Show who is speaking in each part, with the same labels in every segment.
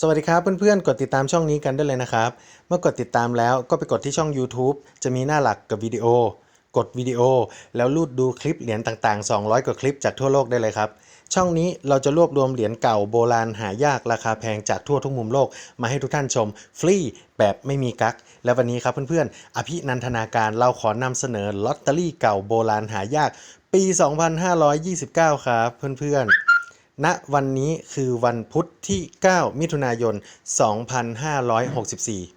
Speaker 1: สวัสดีครับเพื่อนๆ กดติดตามช่องนี้กันได้เลยนะครับ เมื่อกดติดตามแล้วก็ไปกดที่ช่อง YouTube จะมีหน้าหลักกับวิดีโอ กดวิดีโอ แล้วลูดดูคลิปเหรียญต่างๆ 200 กว่าคลิปจากทั่วโลกได้เลยครับ ช่องนี้เราจะรวบรวมเหรียญเก่าโบราณหายากราคาแพงจากทั่วทุกมุมโลก มาให้ทุกท่านชม ฟรีแบบไม่มีกักและวันนี้ครับเพื่อนๆ อภินันทนาการเราขอนำเสนอลอตเตอรี่เก่าโบราณหายาก ปี 2529 ครับเพื่อนๆ ณวันนี้คือวันพุธที่ 9 มิถุนายน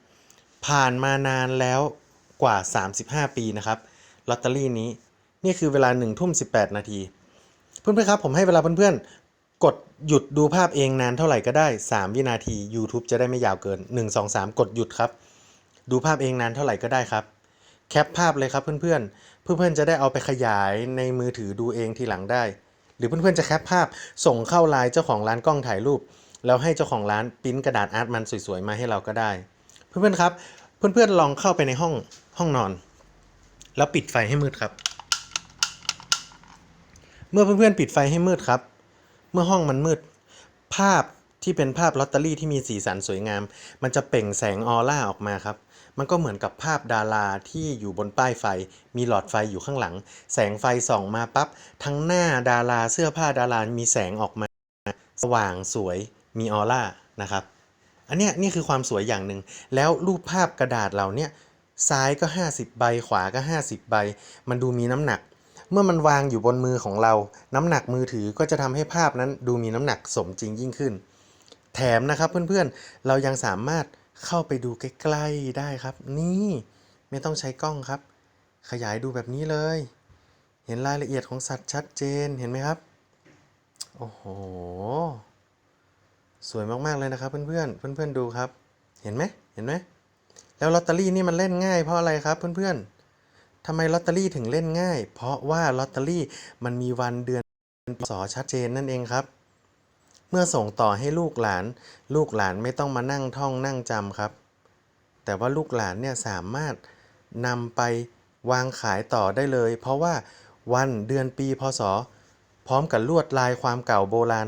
Speaker 1: 2564 ผ่านมานานแล้วกว่า 35 ปีนะครับลอตเตอรี่นี้นี่คือเวลา1ทุ่ม18 นาที เพื่อนๆครับ ผมให้เวลาเพื่อนๆ กดหยุดดูภาพเองนานเท่าไหร่ก็ได้ 3 วินาที YouTube จะได้ไม่ยาวเกิน 1 2 3 กดหยุดครับ ดูภาพเองนานเท่าไหร่ก็ได้ครับ แคปภาพเลยครับเพื่อนๆ เพื่อนๆจะได้เอาไปขยายในมือถือดูเองทีหลังได้ หรือเพื่อนๆจะแคปภาพส่งเข้าไลน์เจ้าของร้านกล้องถ่ายรูป แล้วให้เจ้าของร้านปิ้นกระดาษอาร์ตมันสวยๆมาให้เราก็ได้ เพื่อนๆครับ เพื่อนๆลองเข้าไปในห้องห้องนอน แล้วปิดไฟให้มืดครับ เมื่อเพื่อนๆปิดไฟให้มืดครับ เมื่อห้องมันมืด ภาพ ที่เป็นภาพลอตเตอรี่ที่มีสีสันสวยงาม มันจะเปล่งแสงออร่าออกมาครับ มันก็เหมือนกับภาพดาราที่อยู่บนป้ายไฟ มีหลอดไฟอยู่ข้างหลัง แสงไฟส่องมาปั๊บ ทั้งหน้าดาราเสื้อผ้าดารา มีแสงออกมา สว่างสวย มีออร่านะครับ อันเนี้ยนี่คือความสวยอย่างหนึ่ง แล้วรูปภาพกระดาษเราเนี่ย ซ้ายก็ 50 ใบ ขวาก็ 50 ใบ มันดูมีน้ำหนักเมื่อมันวางอยู่บนมือของเรา น้ำหนักมือถือก็จะทำให้ภาพนั้นดูมีน้ำหนักสมจริงยิ่งขึ้น แถมนะครับเพื่อนๆ เรายังสามารถเข้าไปดูใกล้ๆได้ครับ นี่ไม่ต้องใช้กล้องครับ ขยายดูแบบนี้เลย เห็นรายละเอียดของสัตว์ชัดเจนเห็นไหมครับ โอ้โห สวยมากๆเลยนะครับ เพื่อนๆเพื่อนๆดูครับ เห็นไหมเห็นไหมแล้วลอตเตอรี่นี่มันเล่นง่ายเพราะอะไรครับเพื่อนๆทำไมลอตเตอรี่ถึงเล่นง่าย เพราะว่าลอตเตอรี่มันมีวันเดือนพศชัดเจนนั่นเองครับ เมื่อส่งต่อให้ลูกหลาน ลูกหลานไม่ต้องมานั่งท่องนั่งจำครับ แต่ว่าลูกหลานเนี่ยสามารถนำไปวางขายต่อได้เลย เพราะว่าวันเดือนปีพศ พร้อมกับลวดลายความเก่าโบราณ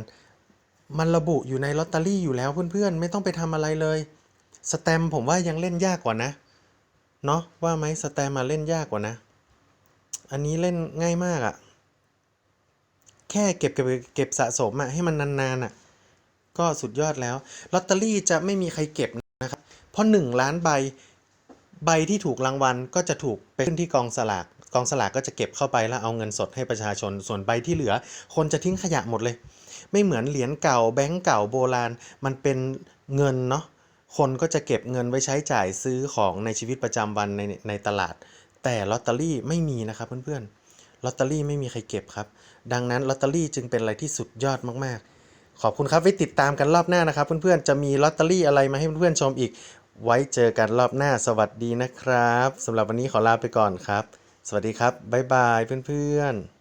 Speaker 1: มันระบุอยู่ในลอตเตอรี่อยู่แล้วเพื่อนๆ ไม่ต้องไปทำอะไรเลย สแตมผมว่ายังเล่นยากกว่านะ เนาะว่าไหมสแตมมาเล่นยากกว่านะ อันนี้เล่นง่ายมากอะ แค่เก็บเก็บเก็บสะสมอะให้มันนานๆอะก็สุดยอดแล้วลอตเตอรี่จะไม่มีใครเก็บนะครับเพราะหนึ่งล้านใบใบที่ถูกรางวัลก็จะถูกไปขึ้นที่กองสลากกองสลากก็จะเก็บเข้าไปแล้วเอาเงินสดให้ประชาชน ส่วนใบที่เหลือ คนจะทิ้งขยะหมดเลย ไม่เหมือนเหรียญเก่าแบงก์เก่าโบราณ มันเป็นเงินเนาะคนก็จะเก็บเงินไว้ใช้จ่ายซื้อของในชีวิตประจำวันในในตลาด แต่ลอตเตอรี่ไม่มีนะครับเพื่อนๆ ลอตเตอรี่ไม่มีใครเก็บครับ ดังนั้นลอตเตอรี่จึงเป็นอะไรที่สุดยอดมากๆ ขอบคุณครับไว้ติดตามกันรอบหน้านะครับ เพื่อนๆจะมีลอตเตอรี่อะไรมาให้เพื่อนๆชมอีก ไว้เจอกันรอบหน้าสวัสดีนะครับสำหรับวันนี้ขอลาไปก่อนครับ สวัสดีครับบ๊ายบายเพื่อนๆ